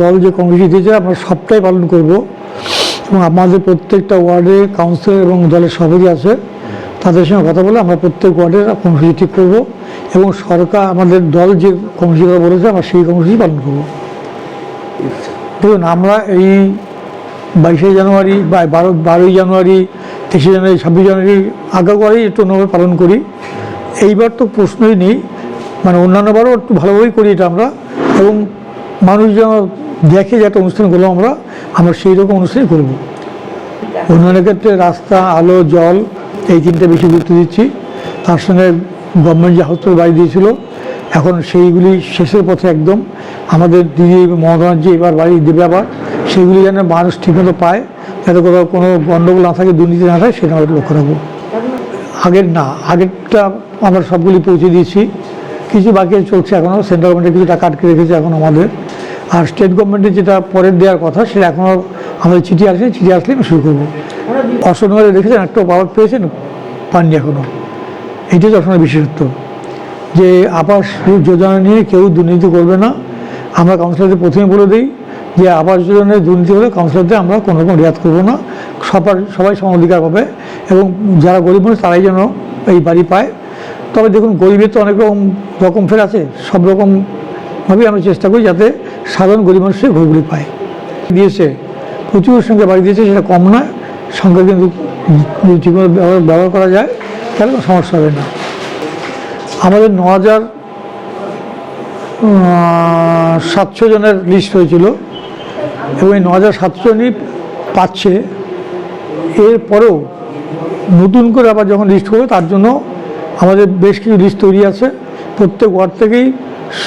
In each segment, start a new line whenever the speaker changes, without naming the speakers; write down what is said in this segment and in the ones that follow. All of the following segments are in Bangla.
দল যে কমিটি দিয়েছে, আমরা সবটাই পালন করব। এবং আমাদের প্রত্যেকটা ওয়ার্ডে কাউন্সিলর এবং দলের সভাপতি আছে, তাদের সঙ্গে কথা বলে আমরা প্রত্যেক ওয়ার্ডের কর্মসূচি ঠিক করব এবং সরকার, আমাদের দল যে কর্মসূচি কথা বলেছে, আমরা সেই কর্মসূচি পালন করব। দেখুন, আমরা এই বাইশে জানুয়ারি বা বারো, বারোই জানুয়ারি, তেইশে জানুয়ারি, ছাব্বিশ জানুয়ারি আগাগোড়াই একটু অন্যভাবে পালন করি। এইবার তো প্রশ্নই নেই মানে অন্যান্যবারও একটু ভালোভাবেই করি এটা আমরা। এবং মানুষ যেন দেখে যে একটা অনুষ্ঠান করলাম আমরা আমরা সেই রকম অনুষ্ঠানই করব। উন্নয়নের ক্ষেত্রে রাস্তা, আলো, জল, এই তিনটা বেশি গুরুত্ব দিচ্ছি। তার সঙ্গে গভর্নমেন্ট যে হসপিটাল বাড়ি দিয়েছিল, এখন সেইগুলি শেষের পথে একদম। আমাদের দিদি মমতা ব্যানার্জি এবার বাড়ি দেবে আবার। সেইগুলি যেন মানুষ ঠিকমতো পায়, যাতে কোথাও কোনো গণ্ডগোল না থাকে, দুর্নীতি না থাকে, সেটা আমরা লক্ষ্য রাখব। আগের না, আগেরটা আমরা সবগুলি পৌঁছে দিয়েছি। কিছু বাকি চলছে এখনও সেন্ট্রাল গভর্নমেন্টের কিছু টাকা আটকে রেখেছে এখন আমাদের। আর স্টেট গভর্নমেন্টের যেটা পরের দেওয়ার কথা, সেটা এখনও আমাদের চিঠি আসেনি, চিঠি আসলে আমি শুরু করব। অশোকনগরে দেখেছেন? একটা পাওয়ার পেয়েছেন? পাননি এখনও এটাই তো অসমের বিশেষত্ব। যে আবাস যোজনা নিয়ে কেউ দুর্নীতি করবে না। আমরা কাউন্সিলরদের প্রথমে বলে দিই যে আবাস যোজনায় দুর্নীতি হলে কাউন্সিলরদের আমরা কোনো রকম রেয়াত করব না। সবার, সবাই সম অধিকার পাবে এবং যারা গরিব মানুষ তারাই যেন এই বাড়ি পায়। তবে দেখুন, গরিবের তো অনেক রকম রকম ফের আছে। সব রকমভাবেই আমরা চেষ্টা করি যাতে সাধারণ গরিব মানুষের ঘরগুলি পায়। দিয়েছে, প্রচুর সংখ্যা বাড়ি দিয়েছে, সেটা কম নয় সংখ্যা কিন্তু ঠিকমতো ব্যবহার করা যায়, তাহলে কোনো সমস্যা হবে না। আমাদের ন হাজার সাতশো জনের লিস্ট হয়েছিল এবং এই ন হাজার সাতশো জনই পাচ্ছে। এরপরেও নতুন করে আবার যখন লিস্ট করবে, তার জন্য আমাদের বেশ কিছু লিস্ট তৈরি আছে। প্রত্যেক ওয়ার্ড থেকেই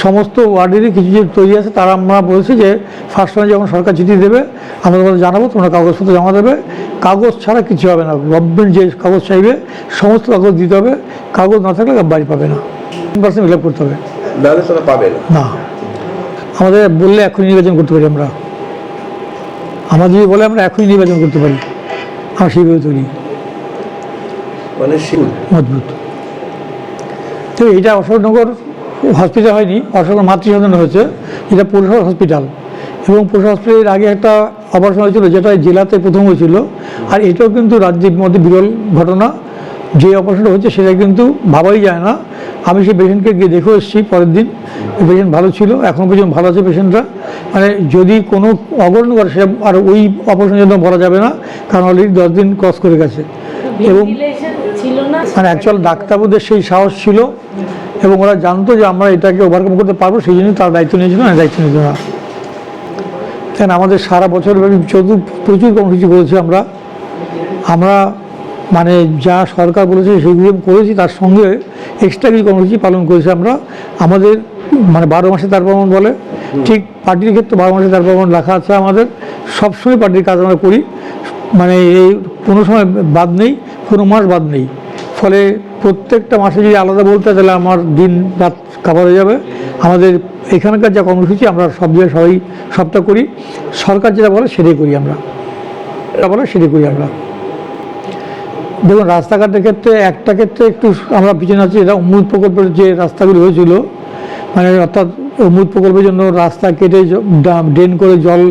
সমস্ত ওয়ার্ডেরই কিছু কিছু তৈরি আছে তারা আমরা বলছি যে ফার্স্ট টাইম যখন সরকার চিঠি দেবে আমরা তোমাদের জানাব তোমরা কাগজপত্র জমা দেবে। কাগজ ছাড়া কিছু হবে না। গভর্নমেন্ট যে কাগজ চাইবে সমস্ত কাগজ দিতে হবে। কাগজ না থাকলে বাড়ি পাবে না। পার্সেন্ট ফিল করতে হবে।
পাবে না?
আমাদের বললে এখনই নির্বাচন করতে পারি আমরা। আমাদের যদি বলে আমরা এখনই নির্বাচন করতে পারি আমরা সেইভাবে তৈরি।
মানে
মজবুত। তো এটা অশোকনগর হসপিটাল হয়নি অশোকনগর মাতৃসদন হয়েছে এটা পৌরসভা হসপিটাল এবং পৌরসভা হসপিটালের আগে একটা অপারেশন হয়েছিল যেটা জেলাতে প্রথম হয়েছিল। আর এটাও কিন্তু রাজ্যের মধ্যে বিরল ঘটনা। যে অপারেশনটা হচ্ছে সেটা কিন্তু ভাবাই যায় না। আমি সেই পেশেন্টকে গিয়ে দেখে এসেছি পরের দিন। পেশেন্ট ভালো ছিল এখন পর্যন্ত ভালো আছে পেশেন্টরা মানে যদি কোনো অগরণ করে সে আর ওই অপারেশনের জন্য বলা যাবে না কারণ অলরেডি দশ দিন ক্রস করে গেছে। এবং মানে অ্যাকচুয়াল ডাক্তারবাবুদের সেই সাহস ছিল। এবং ওরা জানতো যে আমরা এটাকে ওভারকাম করতে পারব, সেই জন্য তার দায়িত্ব নিয়েছিল না, দায়িত্ব নিত না। কেন আমাদের সারা বছর চতুর, প্রচুর কর্মসূচি করেছি আমরা। আমরা মানে যা সরকার বলেছে সেগুলো করেছি, তার সঙ্গে এক্সট্রা কিছু কর্মসূচি পালন করেছি আমরা। আমাদের মানে বারো মাসে তার পার্বণ বলে। ঠিক পার্টির ক্ষেত্রে বারো মাসে তার পার্বণ রাখা আছে আমাদের। সবসময় পার্টির কাজ আমরা করি। মানে এই কোনো সময় বাদ নেই, কোনো মাস বাদ নেই। ফলে প্রত্যেকটা মাসে যদি আলাদা বলতে তাহলে আমার দিন রাত কাভার হয়ে যাবে। আমাদের এখানকার যা কর্মসূচি, আমরা সব জায়গায় সবাই সবটা করি। সরকার যেটা বলে, সেটাই করি আমরা। যেটা বলে, সেটাই করি আমরা। দেখুন, রাস্তাঘাটের ক্ষেত্রে, একটা ক্ষেত্রে একটু আমরা পিছনে আছি, এটা অমৃত প্রকল্পের যে রাস্তাগুলি হয়েছিল মানে অর্থাৎ অমৃত প্রকল্পের জন্য রাস্তা কেটে ড্রেন করে জল,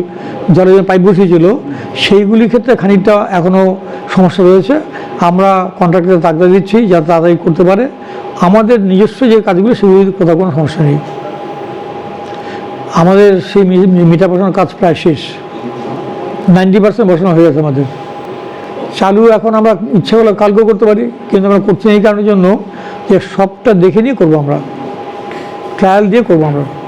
জলের জন্য পাইপ বসিয়েছিল, সেইগুলির ক্ষেত্রে খানিকটা এখনও সমস্যা রয়েছে। আমরা কন্ট্রাক্টরে তাগদা দিচ্ছি যাতে তাড়াতাড়ি করতে পারে। আমাদের নিজস্ব যে কাজগুলো সেগুলির কোথাও কোনো সমস্যা নেই। আমাদের সেই মি- মিটার বসানোর কাজ প্রায় শেষ। নাইনটি পার্সেন্ট বসানো হয়ে গেছে আমাদের। চালু এখন আমরা ইচ্ছা করলে কালকেও করতে পারি, কিন্তু আমরা করছি এই কারণের জন্য যে সবটা দেখে নিয়ে করব আমরা। ট্রায়াল দিয়ে করব আমরা।